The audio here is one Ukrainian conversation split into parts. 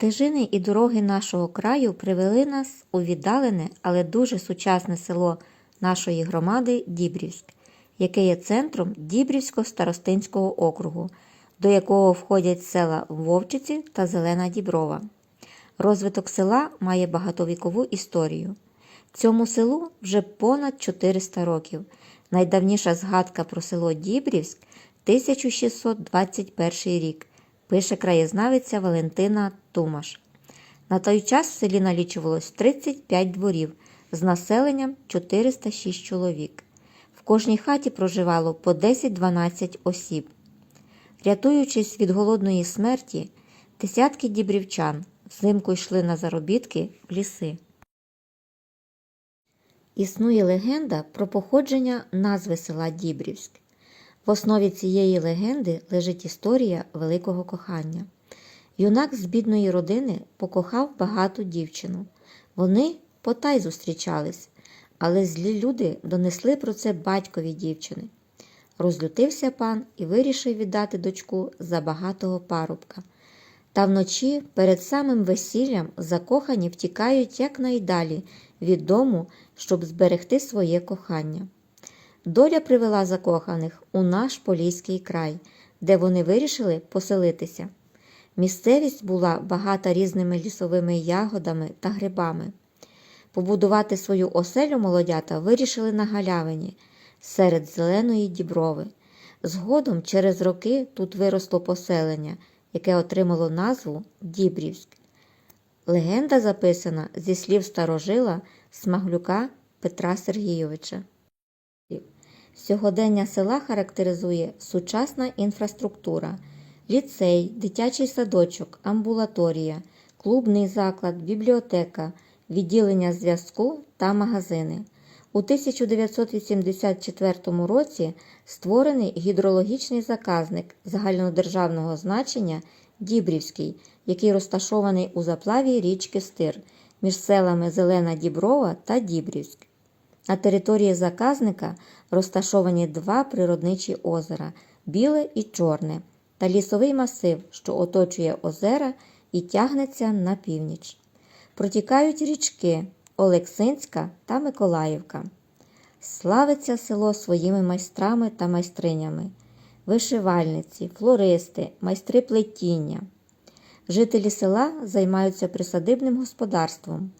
Стежини і дороги нашого краю привели нас у віддалене, але дуже сучасне село нашої громади Дібрівськ, яке є центром Дібрівського старостинського округу, до якого входять села Вовчиці та Зелена Діброва. Розвиток села має багатовікову історію. Цьому селу вже понад 400 років. Найдавніша згадка про село Дібрівськ 1621 рік, пише краєзнавиця Валентина Тумаш. На той час в селі налічувалось 35 дворів з населенням 406 чоловік. В кожній хаті проживало по 10-12 осіб. Рятуючись від голодної смерті, десятки дібрівчан взимку йшли на заробітки в ліси. Існує легенда про походження назви села Дібрівськ. В основі цієї легенди лежить історія великого кохання. Юнак з бідної родини покохав багату дівчину. Вони потай зустрічались, але злі люди донесли про це батькові дівчини. Розлютився пан і вирішив віддати дочку за багатого парубка. Та вночі перед самим весіллям закохані втікають якнайдалі від дому, щоб зберегти своє кохання. Доля привела закоханих у наш Поліський край, де вони вирішили поселитися. Місцевість була багата різними лісовими ягодами та грибами. Побудувати свою оселю молодята вирішили на галявині серед зеленої діброви. Згодом через роки тут виросло поселення, яке отримало назву Дібрівськ. Легенда записана зі слів старожила Смаглюка Петра Сергійовича. Сьогодення села характеризує сучасна інфраструктура, ліцей, дитячий садочок, амбулаторія, клубний заклад, бібліотека, відділення зв'язку та магазини. У 1984 році створений гідрологічний заказник загальнодержавного значення Дібрівський, який розташований у заплаві річки Стир між селами Зелена Діброва та Дібрівськ. На території заказника розташовані два природничі озера біле і чорне, та лісовий масив, що оточує озера і тягнеться на північ. Протікають річки Олексинська та Миколаївка. Славиться село своїми майстрами та майстринями, вишивальниці, флористи, майстри плетіння. Жителі села займаються присадибним господарством,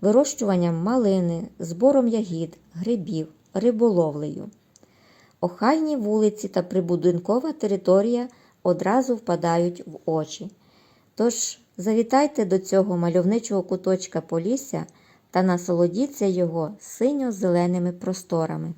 вирощуванням малини, збором ягід, грибів, риболовлею. Охайні вулиці та прибудинкова територія одразу впадають в очі. Тож завітайте до цього мальовничого куточка Полісся та насолодіться його синьо-зеленими просторами.